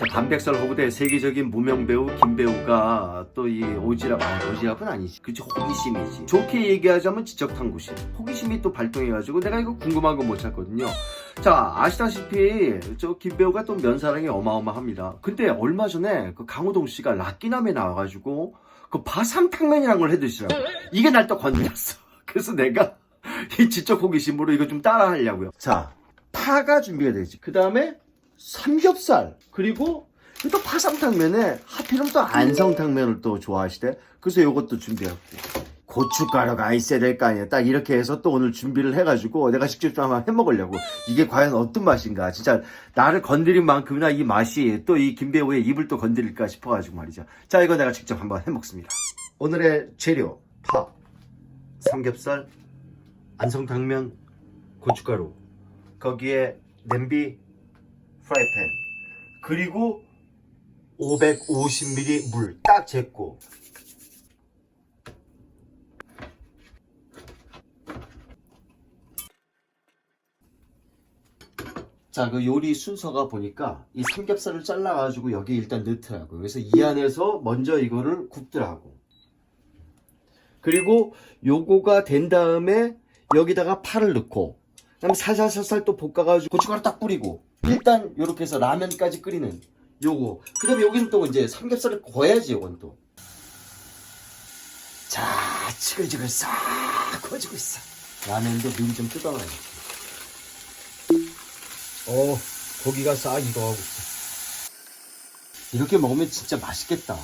자, 단백살 허브대 세계적인 무명 배우 김 배우가 또 이 오지랖 아 오지랖은 아니지. 그치 호기심이지. 좋게 얘기하자면 지적 탐구심. 호기심이 또 발동해가지고 내가 이거 궁금한 거 못 찾거든요. 자 아시다시피 저 김 배우가 또 면사랑이 어마어마합니다. 근데 얼마 전에 그 강호동 씨가 락기남에 나와가지고 그 바삼탕면이라는 걸 해드시라고 이게 날 또 건드렸어. 그래서 내가 이 지적 호기심으로 이거 좀 따라 하려고요. 자 파가 준비가 되지. 그 다음에 삼겹살. 그리고 또 파삼탕면에 하필이면 또 안성탕면을 또 좋아하시대. 그래서 요것도 준비했고. 고춧가루가 있어야 될 거 아니야 딱 이렇게 해서 또 오늘 준비를 해가지고 내가 직접 좀 한번 해먹으려고. 이게 과연 어떤 맛인가. 진짜 나를 건드린 만큼이나 이 맛이 또 이 김배우의 입을 또 건드릴까 싶어가지고 말이죠. 자 이거 내가 직접 한번 해먹습니다. 오늘의 재료. 파. 삼겹살. 안성탕면. 고춧가루. 거기에 냄비 프라이팬 그리고 550ml 물딱 재고 자, 그 요리 순서가 보니까 이 삼겹살을 잘라가지고 여기 일단 넣더라고요. 그래서 이 안에서 먼저 이거를 굽더라고. 그리고 요거가 된 다음에 여기다가 파를 넣고, 그 다음에 살살살살 또 볶아가지고 고춧가루 딱 뿌리고, 일단 요렇게 해서 라면까지 끓이는 요거. 그 다음에 여기는 또 이제 삼겹살을 구워야지, 요건 또. 자, 지글지글 싹 구워지고 있어. 라면도 미리 좀 뜯어놔야지. 어, 고기가 싹 익어가고 있어. 이렇게 먹으면 진짜 맛있겠다.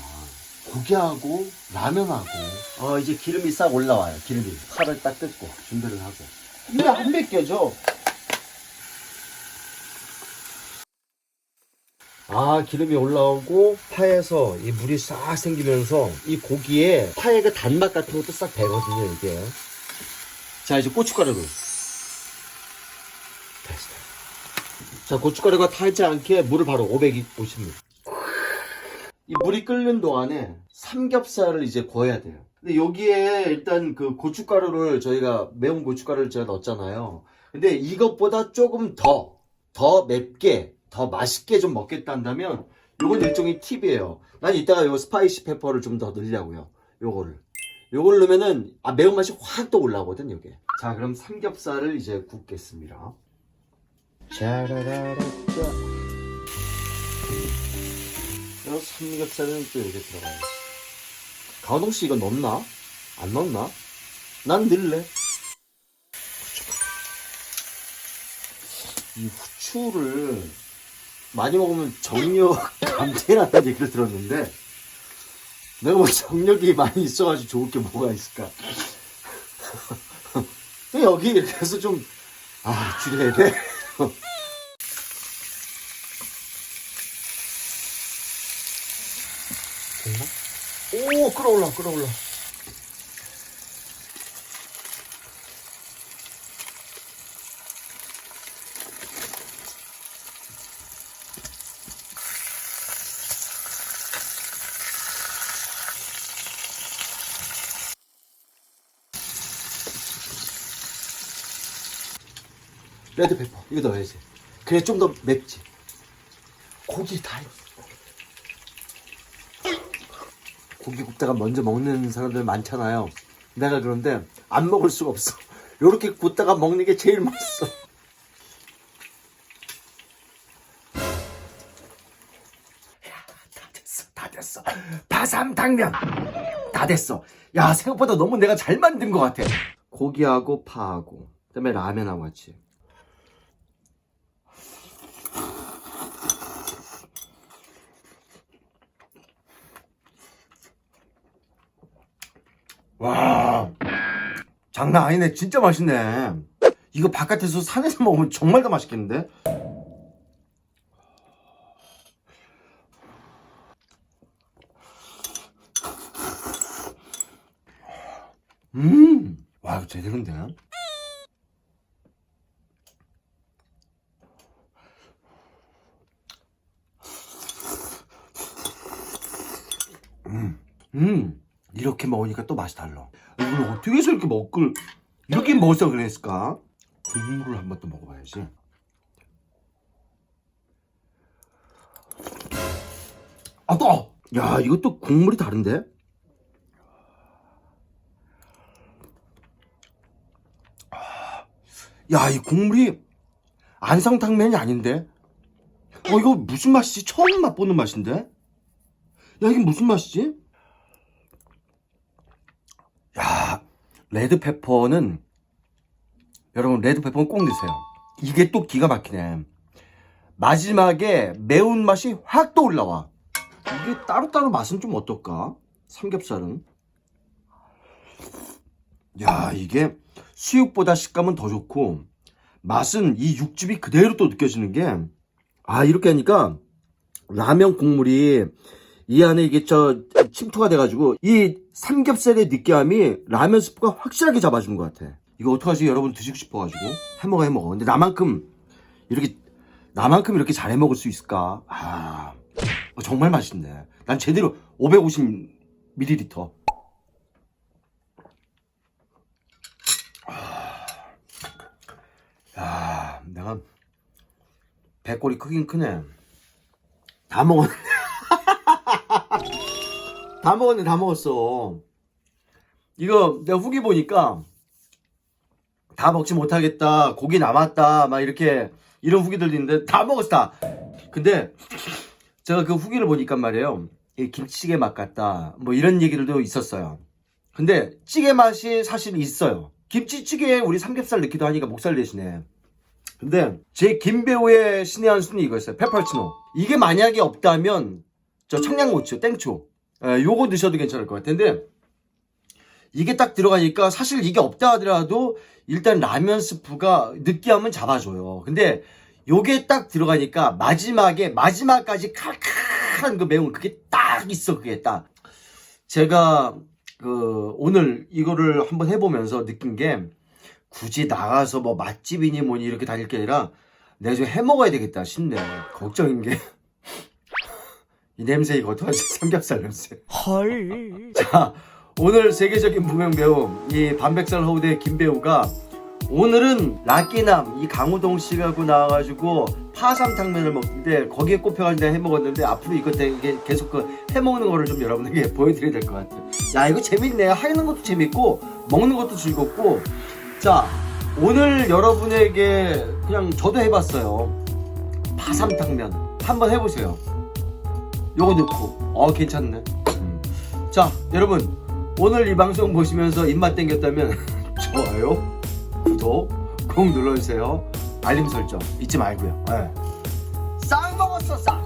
고기하고 라면하고. 어, 이제 기름이 싹 올라와요. 기름이. 팔을 딱 뜯고 준비를 하고. 이거 안 벗겨져. 아, 기름이 올라오고 파에서 이 물이 싹 생기면서 이 고기에 파의 그 단맛 같은 것도 싹 배거든요, 이게. 자, 이제 고춧가루를. 됐어. 자, 고춧가루가 타지 않게 물을 바로 550ml. 이 물이 끓는 동안에 삼겹살을 이제 구워야 돼요. 근데 여기에 일단 그 고춧가루를 저희가 매운 고춧가루를 제가 넣었잖아요. 근데 이것보다 조금 더, 더 맵게, 더 맛있게 좀 먹겠다 한다면 요건 일종의 팁이에요. 난 이따가 요 스파이시 페퍼를 좀 더 넣으려고요. 요거를. 요걸 넣으면은 아, 매운맛이 확 또 올라오거든, 요게. 자, 그럼 삼겹살을 이제 굽겠습니다. 짜라라라짜. 요 삼겹살은 또 여기 들어가요. 가오동 씨 이거 넣나? 안 넣나? 난 넣을래. 이 후추를 많이 먹으면 정력 감퇴라는 얘기를 들었는데 내가 뭐 정력이 많이 있어가지고 좋을 게 뭐가 있을까? 여기 이렇게 해서 좀 아, 줄여야 돼? 됐나? 오, 끌어올라, 끌어올라. 레드페퍼. 이거 넣어야지 그래 좀 더 맵지. 고기 다 고기 굽다가 먼저 먹는 사람들 많잖아요. 내가 그런데 안 먹을 수가 없어. 요렇게 굽다가 먹는 게 제일 맛있어. 다 됐어 다 됐어. 바삼 당면. 다 됐어. 야 생각보다 너무 내가 잘 만든 것 같아. 고기하고 파하고. 그다음에 라면하고 같이 와 장난 아니네. 진짜 맛있네. 이거 바깥에서 산에서 먹으면 정말 더 맛있겠는데? 음와 이거 제대로인데? 음 이렇게 먹으니까 또 맛이 달라. 이걸 어떻게 해서 이렇게 먹을 이렇게 먹어서 그랬을까? 국물을 한번 또 먹어봐야지. 아빠! 야, 이것도 국물이 다른데? 야, 이 국물이 안성탕면이 아닌데? 어, 이거 무슨 맛이지? 처음 맛보는 맛인데? 야, 이게 무슨 맛이지? 야, 레드페퍼는, 여러분, 레드페퍼는 꼭 넣으세요. 이게 또 기가 막히네. 마지막에 매운맛이 확 또 올라와. 이게 따로따로 맛은 좀 어떨까? 삼겹살은. 야, 이게 수육보다 식감은 더 좋고, 맛은 이 육즙이 그대로 또 느껴지는 게, 아, 이렇게 하니까 라면 국물이 이 안에 이게 저 침투가 돼가지고 이 삼겹살의 느끼함이 라면 스프가 확실하게 잡아주는 것 같아. 이거 어떡하지? 여러분 드시고 싶어가지고 해먹어 해먹어. 근데 나만큼 이렇게 나만큼 이렇게 잘 해먹을 수 있을까? 아 어, 정말 맛있네. 난 제대로 550ml. 아, 야, 내가 배꼽이 크긴 크네. 다 먹었네. 다 먹었네, 다 먹었어. 이거 내가 후기 보니까 다 먹지 못하겠다, 고기 남았다, 막 이렇게 이런 후기들도 있는데 다 먹었어, 다. 근데 제가 그 후기를 보니까 말이에요. 이 김치찌개 맛 같다, 뭐 이런 얘기들도 있었어요. 근데 찌개 맛이 사실 있어요. 김치찌개에 우리 삼겹살 넣기도 하니까 목살 대신에. 근데 제 김배우의 신의 한 수는 이거였어요. 페퍼치노. 이게 만약에 없다면 저 청양고추, 땡초. 에, 요거 넣으셔도 괜찮을 것 같은데 이게 딱 들어가니까 사실 이게 없다 하더라도 일단 라면 스프가 느끼함은 잡아줘요. 근데 요게 딱 들어가니까 마지막에 마지막까지 칼칼한 그 매운 그게 딱 있어 그게 딱. 제가 그 오늘 이거를 한번 해보면서 느낀 게 굳이 나가서 뭐 맛집이니 뭐니 이렇게 다닐 게 아니라 내가 좀 해먹어야 되겠다 싶네. 걱정인 게. 이 냄새 이거 어떡하지? 삼겹살 냄새. 헐. 자, 오늘 세계적인 무명 배우 이 반백살 허우대 김 배우가 오늘은 락기남 이 강호동 씨가고 나와가지고 파삼탕면을 먹는데 거기에 꼽혀가지고 내가 해먹었는데 앞으로 이거 되게 계속 그 해 먹는 거를 좀 여러분에게 보여드려야 될 것 같아. 야 이거 재밌네. 하는 것도 재밌고 먹는 것도 즐겁고 자 오늘 여러분에게 그냥 저도 해봤어요. 파삼탕면 한번 해보세요. 요거 넣고 어 괜찮네. 음. 자 여러분 오늘 이 방송 보시면서 입맛 땡겼다면 좋아요, 구독 꼭 눌러주세요. 알림 설정 잊지 말고요. 네. 싹 먹었어 싹.